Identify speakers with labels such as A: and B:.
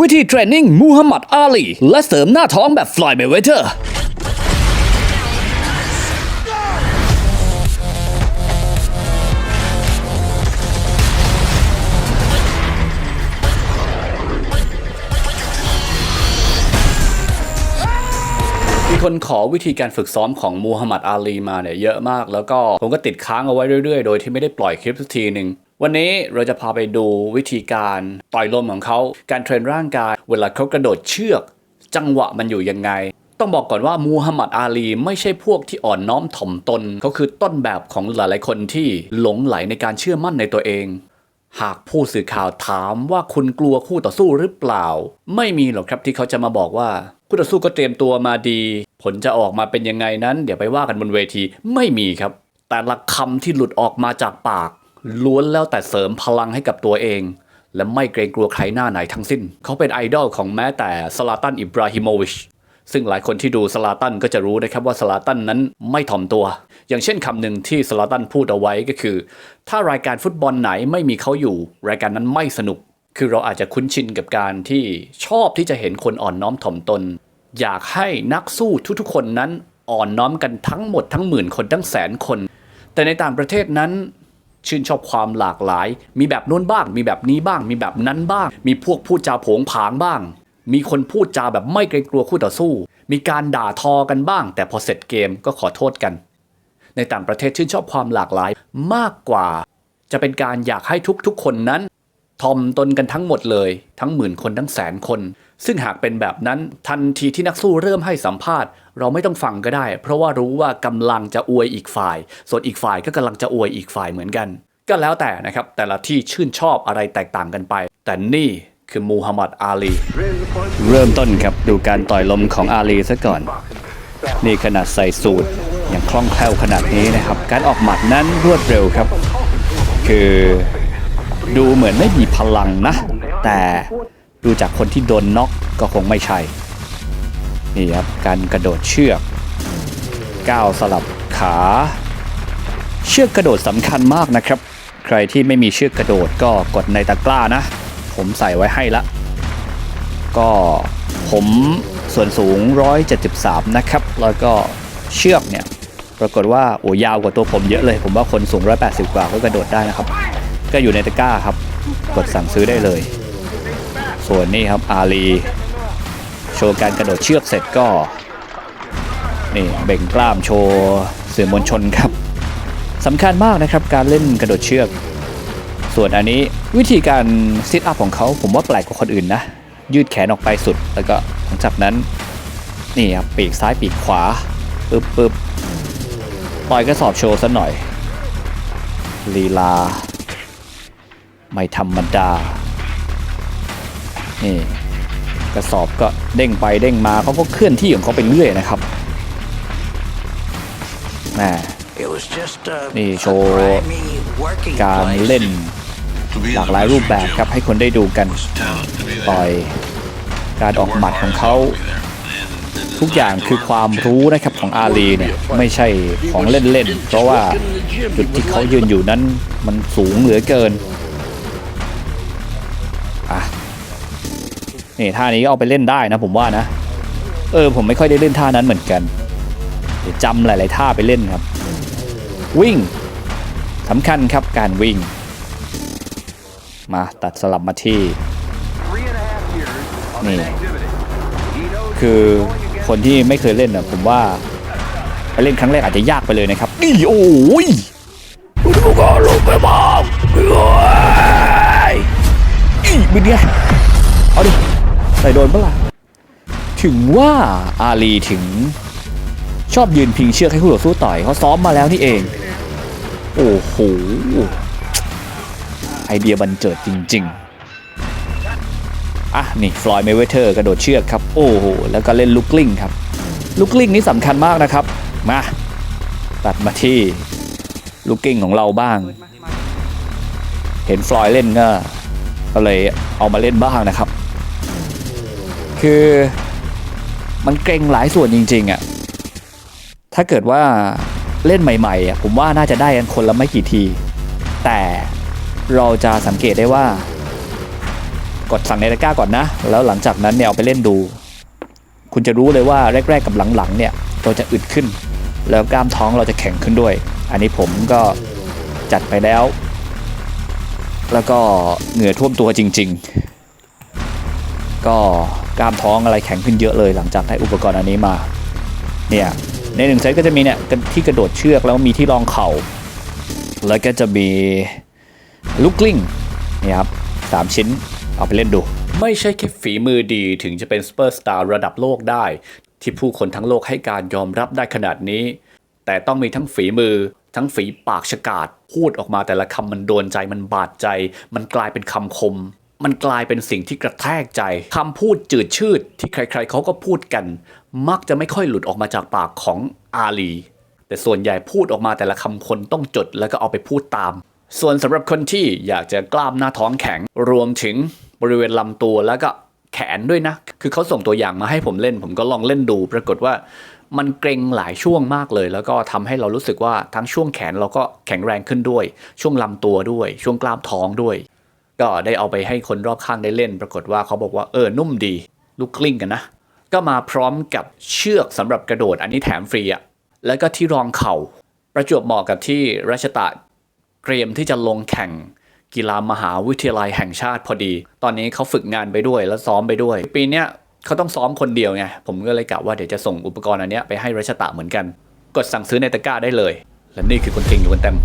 A: วิธีเทรนนิ่งมูฮัมหมัดอาลี และเสริมหน้าท้องแบบฟลายเมเวเตอร์มีคนขอวิธีการฝึกซ้อมของมูฮัมหมัดอาลีมาเนี่ยเยอะมาก แล้วก็ผมก็ติดค้างเอาไว้เรื่อยๆ โดยที่ไม่ได้ปล่อยคลิปสักทีหนึ่ง วันนี้เราจะพาไปดูวิธีการต่อยลมของเขา การเทรนร่างกาย เวลาเขากระโดดเชือก จังหวะมันอยู่ยังไง ต้องบอกก่อนว่ามูฮัมหมัดอาลีไม่ใช่พวกที่อ่อนน้อมถ่อมตน เขาคือต้นแบบของหลายๆคนที่หลงไหลในการเชื่อมั่นในตัวเอง หากผู้สื่อข่าวถามว่าคุณกลัวคู่ต่อสู้หรือเปล่า ไม่มีหรอกครับที่เขาจะมาบอกว่าคู่ต่อสู้ก็เตรียมตัวมาดี ผลจะออกมาเป็นยังไงนั้น เดี๋ยวไปว่ากันบนเวทีไม่มีครับ แต่ละคำที่หลุดออกมาจากปาก ล้วนแล้วแต่เสริมพลังให้กับตัวเอง และไม่เกรงกลัวใครหน้าไหนทั้งสิ้น เขาเป็นไอดอลของแม้แต่สลาตันอิบราฮิโมวิชซึ่งหลายคนที่ดูสลาตันก็จะรู้นะครับว่าสลาตันนั้นไม่ถ่อมตัว อย่างเช่นคำหนึ่งที่สลาตันพูดเอาไว้ก็คือ ถ้ารายการฟุตบอลไหนไม่มีเขาอยู่ รายการนั้นไม่สนุก คือเราอาจจะคุ้นชินกับการที่ชอบที่จะเห็นคนอ่อนน้อมถ่อมตน อยากให้นักสู้ทุกๆคนนั้นอ่อนน้อมกันทั้งหมดทั้งหมื่นคนทั้งแสนคน แต่ในต่างประเทศนั้น ชื่นชอบความหลากหลาย มีแบบโน้นบ้าง มีแบบนี้บ้าง มีแบบนั้นบ้าง มีพวกพูดจาโผงผางบ้าง มีคนพูดจาแบบไม่เกรงกลัวคู่ต่อสู้ มีการด่าทอกันบ้าง แต่พอเสร็จเกมก็ขอโทษกัน ในต่างประเทศชื่นชอบความหลากหลายมากกว่า จะเป็นการอยากให้ทุกๆคนนั้นทอมตนกันทั้งหมดเลย ทั้งหมื่นคนทั้งแสนคน ซึ่งหากเป็นแบบนั้นทันทีที่นักสู้เริ่มให้สัมภาษณ์ เราไม่ต้องฟังก็ได้ เพราะว่ารู้ว่ากำลังจะอวยอีกฝ่าย ส่วนอีกฝ่ายก็กำลังจะอวยอีกฝ่ายเหมือนกัน ก็แล้วแต่นะครับ แต่ละที่ชื่นชอบอะไรแตกต่างกันไป แต่นี่คือมูฮัมหมัดอาลี เริ่มต้นครับดูการต่อยลมของอาลีซะก่อน นี่ขนาดใส่สูตรอย่างคล่องแคล่วขนาดนี้นะครับ การออกหมัดนั้นรวดเร็วครับ คือดูเหมือนไม่มีพลังนะ แต่ ดูจากคนที่โดนน็อกก็คงไม่ใช่ นี่ครับ การกระโดดเชือกก้าวสลับขา เชือกกระโดดสำคัญมากนะครับ ใครที่ไม่มีเชือกกระโดดก็กดในตะกร้านะ ผมใส่ไว้ให้ละ ก็ผมส่วนสูง 173 นะครับ แล้วก็เชือกเนี่ย ปรากฏว่าโอ้ยาวกว่าตัวผมเยอะเลย ผมว่าคนสูง 180 กว่าก็กระโดดได้นะครับ ก็อยู่ในตะกร้าครับ กดสั่งซื้อได้เลย ส่วนนี้ครับอาลีโชว์การกระโดดเชือกเสร็จก็นี่เบ่งกล้ามโชว์สื่อมวลชนครับสำคัญมากนะครับการเล่นกระโดดเชือก ส่วนอันนี้วิธีการซิทอัพของเขาผมว่าแปลกกว่าคนอื่นนะ ยืดแขนออกไปสุด แล้วก็หลังจากนั้น นี่ครับปีกซ้ายปีกขวาปึ๊บปึ๊บต่อยกระสอบโชว์ซะหน่อยลีลา ไม่ธรรมดา นี่กระสอบก็เด้งไปเด้งมาเขาก็เคลื่อนที่ของเขาไปเรื่อยนะครับแหม
B: It was just a,
A: นี่
B: a
A: โชว์
B: grimy working
A: การ
B: place.
A: เล่นหลากหลายรูปแบบครับให้คนได้ดูกันต่อยการออกหมัดของเขาทุกอย่างคือความรู้นะครับของอาลีเนี่ยไม่ใช่ของเล่นๆเพราะว่าจุดที่เขายืนอยู่นั้นมันสูงเหลือเกิน นี่ท่านี้ก็เอาไปเล่นได้นะผมว่านะ เออผมไม่ค่อยได้เล่นท่านั้นเหมือนกันเดี๋ยวจำหลาย ๆ ท่าไปเล่นครับ วิ่งสำคัญครับการวิ่ง มาตัดสลับมาที่นี่คือคนที่ไม่เคยเล่นอะผมว่าไปเล่นครั้งแรกอาจจะยากไปเลยนะครับนี่โอ้ยดูก็ลงไปบ้างเฮ้ยอีเป็นไงเอาดิ ส่โดนปล่ะถึงว่าอาลีถึง ชอบยืนพิงเชือกให้คู่ต่อสู้ต่อยเขาซ้อมมาแล้วนี่เอง โอ้โห ไอเดียบันเจิดจริง ๆ อะ นี่ฟลอยด์เมเวเทอร์กระโดดเชือกครับ โอ้โห แล้วก็เล่นลูกกลิ้งครับลูกกลิ้งนี่สำคัญมากนะครับ มา ตัดมาที่ลูกกลิ้งของเราบ้าง เห็นฟลอยด์เล่นก็ก็เลยเอามาเล่นบ้างนะครับ คือมันเกรงหลายส่วนจริง ๆอะถ้าเกิดว่าเล่นใหม่ๆอะผมว่าน่าจะได้กันคนละไม่กี่ที แต่เราจะสังเกตได้ว่า กดสั่งในตะกร้าก่อนนะ แล้วหลังจากนั้นเนี่ยเอาไปเล่นดู คุณจะรู้เลยว่าแรก ๆ กับหลังๆ เนี่ยเราจะอึดขึ้น แล้วกล้ามท้องเราจะแข็งขึ้นด้วย อันนี้ผมก็จัดไปแล้ว แล้วก็เหงื่อท่วมตัวจริง ๆ ก็ กล้ามท้องอะไรแข็งขึ้นเยอะเลยหลังจากได้อุปกรณ์อันนี้มาเนี่ยในหนึ่งเซตก็จะมีเนี่ยที่กระโดดเชือกแล้วมีที่รองเข่า แล้วก็จะมีลูกกลิ้งนี่ครับสามชิ้นเอาไปเล่นดู ไม่ใช่แค่ฝีมือดีถึงจะเป็นสเปอร์สตาร์ระดับโลกได้ ที่ผู้คนทั้งโลกให้การยอมรับได้ขนาดนี้ แต่ต้องมีทั้งฝีมือทั้งฝีปากฉกาดพูดออกมาแต่ละคำมันโดนใจมันบาดใจ มันกลายเป็นคำคม มันกลายเป็นสิ่งที่กระแทกใจคำพูดจืดชืดที่ใครๆเขาก็พูดกัน มักจะไม่ค่อยหลุดออกมาจากปากของอาลี แต่ส่วนใหญ่พูดออกมาแต่ละคำคนต้องจดแล้วก็เอาไปพูดตาม ส่วนสำหรับคนที่อยากจะกล้ามหน้าท้องแข็งรวมถึงบริเวณลำตัวแล้วก็แขนด้วยนะ คือเขาส่งตัวอย่างมาให้ผมเล่น ผมก็ลองเล่นดู ปรากฏว่ามันเกรงหลายช่วงมากเลย แล้วก็ทำให้เรารู้สึกว่าทั้งช่วงแขนเราก็แข็งแรงขึ้นด้วย ช่วงลำตัวด้วย ช่วงกล้ามท้องด้วย ก็ได้เอาไปให้คนรอบข้างได้เล่น ปรากฏว่าเขาบอกว่าเออนุ่มดี ลูกกลิ้งกันนะ ก็มาพร้อมกับเชือกสำหรับกระโดดอันนี้แถมฟรีอะแล้วก็ที่รองเข่า ประจวบเหมาะกับที่รัชตะเตรียมที่จะลงแข่งกีฬามหาวิทยาลัยแห่งชาติพอดี ตอนนี้เขาฝึกงานไปด้วยแล้วซ้อมไปด้วย ปีเนี้ยเขาต้องซ้อมคนเดียวไง ผมก็เลยกะว่าเดี๋ยวจะส่งอุปกรณ์อันเนี้ยไปให้รัชตะเหมือนกัน กดสั่งซื้อในตะกร้าได้เลย และนี่คือคนเก่งอยู่กันเต็ม